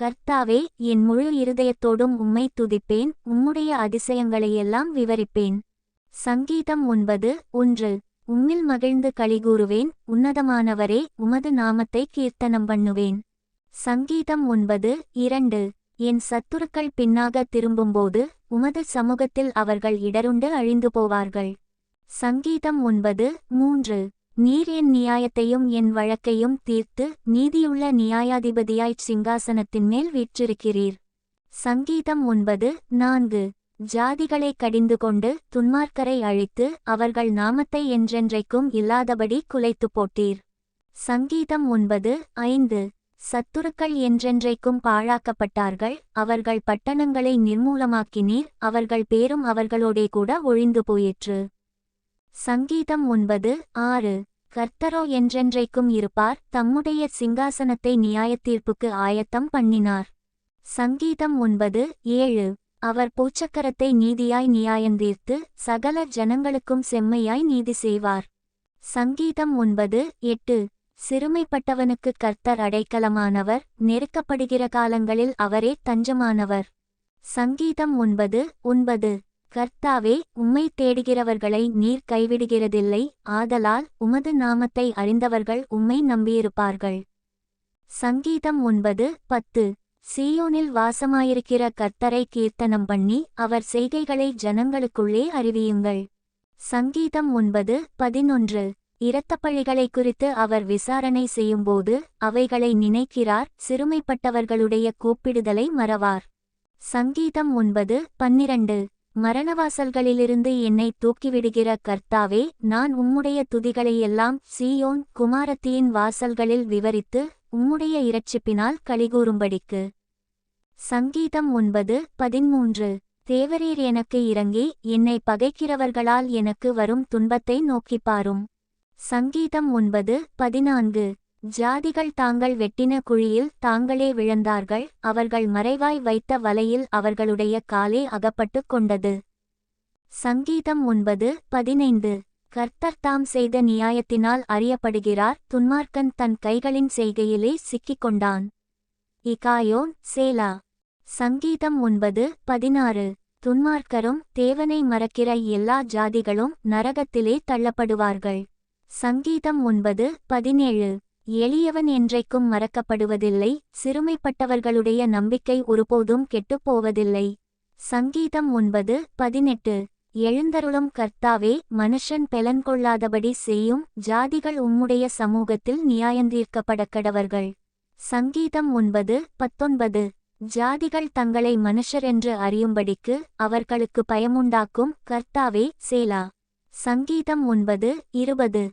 கர்த்தாவே என் முழு இருதயத்தோடும் உம்மை துதிப்பேன் உம்முடைய அதிசயங்களையெல்லாம் விவரிப்பேன். சங்கீதம் ஒன்பது ஒன்று. உம்மில் மகிழ்ந்து கழிகூறுவேன் உன்னதமானவரே உமது நாமத்தை கீர்த்தனம் பண்ணுவேன். சங்கீதம் ஒன்பது இரண்டு. என் சத்துருக்கள் பின்னாக திரும்பும்போது உமது சமூகத்தில் அவர்கள் இடருண்டு அழிந்து போவார்கள். சங்கீதம் ஒன்பது மூன்று. நீர் என் நியாயத்தையும் என் வழக்கையும் தீர்த்து நீதியுள்ள நியாயாதிபதியாய்ச் சிங்காசனத்தின் மேல் வீற்றிருக்கிறீர். சங்கீதம் ஒன்பது நான்கு. ஜாதிகளை கடிந்து கொண்டு துன்மார்க்கரை அழித்து அவர்கள் நாமத்தை என்றென்றைக்கும் இல்லாதபடி குலைத்து போட்டீர். சங்கீதம் ஒன்பது ஐந்து. சத்துருக்கள் என்றென்றைக்கும் பாழாக்கப்பட்டார்கள் அவர்கள் பட்டணங்களை நிர்மூலமாக்கினீர் அவர்கள் பேரும் அவர்களோடே கூட ஒழிந்து போயிற்று. சங்கீதம் ஒன்பது ஆறு. கர்த்தரோ என்றென்றைக்கும் இருப்பார். தம்முடைய சிங்காசனத்தை நியாயத்தீர்ப்புக்கு ஆயத்தம் பண்ணினார். சங்கீதம் ஒன்பது ஏழு. அவர் பூச்சக்கரத்தை நீதியாய் நியாயந்தீர்த்து சகல ஜனங்களுக்கும் செம்மையாய் நீதி செய்வார். சங்கீதம் ஒன்பது எட்டு. சிறுமைப்பட்டவனுக்கு கர்த்தர் அடைக்கலமானவர். நெருக்கப்படுகிற காலங்களில் அவரே தஞ்சமானவர். சங்கீதம் ஒன்பது ஒன்பது. கர்த்தாவே உம்மை தேடுகிறவர்களை நீர் கைவிடுகிறதில்லை. ஆதலால் உமது நாமத்தை அறிந்தவர்கள் உம்மை நம்பியிருப்பார்கள். சங்கீதம் ஒன்பது பத்து. சீயோனில் வாசமாயிருக்கிற கர்த்தரை கீர்த்தனம் பண்ணி அவர் செய்கைகளை ஜனங்களுக்குள்ளே அறிவியுங்கள். சங்கீதம் ஒன்பது பதினொன்று. இரத்தப்பழிகளை குறித்து அவர் விசாரணை செய்யும்போது அவைகளை நினைக்கிறார் சிறுமைப்பட்டவர்களுடைய கூப்பிடுதலை மறவார். சங்கீதம் ஒன்பது பன்னிரண்டு. மரணவாசல்களிலிருந்து என்னை தூக்கிவிடுகிற கர்த்தாவே நான் உம்முடைய துதிகளையெல்லாம் சீயோன் குமாரத்தியின் வாசல்களில் விவரித்து உம்முடைய இரட்சிப்பினால் கழிகூறும்படிக்கு சங்கீதம் ஒன்பது பதிமூன்று. தேவரீர் எனக்கு இறங்கி என்னை பகைக்கிறவர்களால் எனக்கு வரும் துன்பத்தை நோக்கிப் பாரும். சங்கீதம் ஒன்பது பதினான்கு. ஜாதிகள் தாங்கள் வெட்டின குழியில் தாங்களே விழுந்தார்கள் அவர்கள் மறைவாய் வைத்த வலையில் அவர்களுடைய காலே அகப்பட்டு கொண்டது. சங்கீதம் ஒன்பது பதினைந்து. கர்த்தர் தாம் செய்த நியாயத்தினால் அறியப்படுகிறார் துன்மார்க்கன் தன் கைகளின் செய்கையிலே சிக்கிக் கொண்டான். இகாயோன் சேலா. சங்கீதம் ஒன்பது பதினாறு. துன்மார்க்கரும் தேவனை மறக்கிற எல்லா ஜாதிகளும் நரகத்திலே தள்ளப்படுவார்கள். சங்கீதம் ஒன்பது பதினேழு. எளியவன் என்றைக்கும் மறக்கப்படுவதில்லை சிறுமைப்பட்டவர்களுடைய நம்பிக்கை ஒருபோதும் கெட்டுப்போவதில்லை. சங்கீதம் ஒன்பது பதினெட்டு. எழுந்தருளும் கர்த்தாவே மனுஷன் பெலன் கொள்ளாதபடி செய்யும் ஜாதிகள் உம்முடைய சமூகத்தில் நியாயந்தீர்க்கப்படக்கடவர்கள். சங்கீதம் ஒன்பது பத்தொன்பது. ஜாதிகள் தங்களை மனுஷர் என்று அறியும்படிக்கு அவர்களுக்கு பயமுண்டாக்கும் கர்த்தாவே சேலா. சங்கீதம் ஒன்பது இருபது.